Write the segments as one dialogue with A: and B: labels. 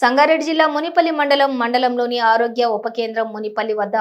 A: సంగారెడ్డి జిల్లా మునిపల్లి మండలం మండలంలోని ఆరోగ్య ఉప కేంద్రం మునిపల్లి వద్ద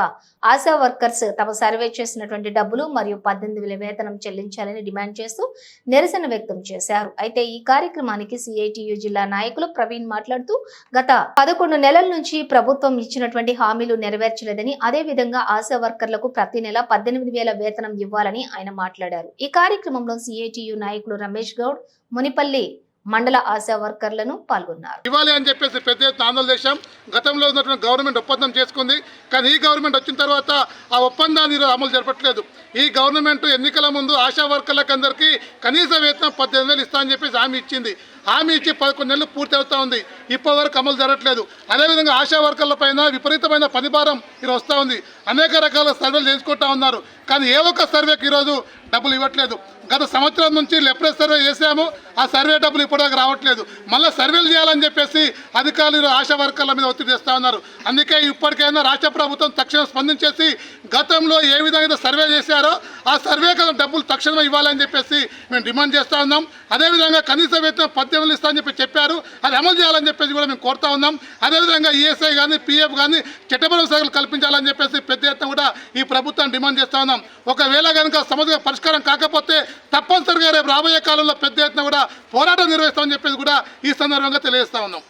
A: ఆశా వర్కర్స్ తమ సర్వే చేసినటువంటి డబ్బులు మరియు పద్దెనిమిది వేల వేతనం చెల్లించాలని డిమాండ్ చేస్తూ నిరసన వ్యక్తం చేశారు. అయితే ఈ కార్యక్రమానికి సిఐటియు జిల్లా నాయకులు ప్రవీణ్ మాట్లాడుతూ గత పదకొండు నెలల నుంచి ప్రభుత్వం ఇచ్చినటువంటి హామీలు నెరవేర్చలేదని అదే విధంగా ఆశా వర్కర్లకు ప్రతి నెల పద్దెనిమిది వేల వేతనం ఇవ్వాలని ఆయన మాట్లాడారు. ఈ కార్యక్రమంలో సిఐటియు నాయకులు రమేష్ గౌడ్ మునిపల్లి మండల ఆశా వర్కర్లను పాల్గొన్నారు.
B: ఇవ్వాలి అని చెప్పేసి పెద్ద ఎత్తున ఆందోళన చేశాం. గతంలో ఉన్నటువంటి గవర్నమెంట్ ఒప్పందం చేసుకుంది. కానీ ఈ గవర్నమెంట్ వచ్చిన తర్వాత ఆ ఒప్పందాన్ని ఈరోజు అమలు జరపట్లేదు. ఈ గవర్నమెంట్ ఎన్నికల ముందు ఆశా వర్కర్లకు అందరికీ కనీస వేతనం పద్దెనిమిది వేలు ఇస్తా అని చెప్పేసి హామీ ఇచ్చింది. హామీ ఇచ్చి పదకొండు నెలలు పూర్తి అవుతా ఉంది. ఇప్పటివరకు అమలు జరగట్లేదు. అదేవిధంగా ఆశా వర్కర్ల పైన విపరీతమైన పనిభారం ఈరోజు వస్తూ ఉంది. అనేక రకాల సర్వేలు చేసుకుంటా ఉన్నారు. కానీ ఏ ఒక్క సర్వేకి ఈరోజు డబ్బులు ఇవ్వట్లేదు. గత సంవత్సరం నుంచి లెప్రెస్ సర్వే చేసాము ఆ సర్వే డబ్బులు ఇప్పటిదాకా రావట్లేదు. మళ్ళీ సర్వేలు చేయాలని చెప్పేసి అధికారులు ఆశా వర్కర్ల మీద ఒత్తిడి చేస్తూ ఉన్నారు. అందుకే ఇప్పటికైనా రాష్ట్ర ప్రభుత్వం తక్షణం స్పందించేసి గతంలో ఏ విధంగా సర్వే చేశారో ఆ సర్వే డబ్బులు తక్షణం ఇవ్వాలని చెప్పేసి మేము డిమాండ్ చేస్తూ ఉన్నాం. అదేవిధంగా కనీస వేతనం పద్దెనిమిది ఇస్తా అని చెప్పి చెప్పారు. అది అమలు చేయాలని చెప్పేసి కూడా మేము కోరుతా ఉన్నాం. అదేవిధంగా ఈఎస్ఐ కానీ పిఎఫ్ కానీ చట్టపరమైన సేవలు కల్పించాలని చెప్పేసి పెద్ద ఎత్తున కూడా ఈ ప్రభుత్వం డిమాండ్ చేస్తూ ఉన్నాం. ఒకవేళ కనుక సమస్య పరిష్కారం కాకపోతే తప్పనిసరిగా రేపు రాబోయే కాలంలో పెద్ద ఎత్తున కూడా పోరాటం నిర్వహిస్తామని చెప్పేసి కూడా ఈ సందర్భంగా తెలియజేస్తా ఉన్నాం.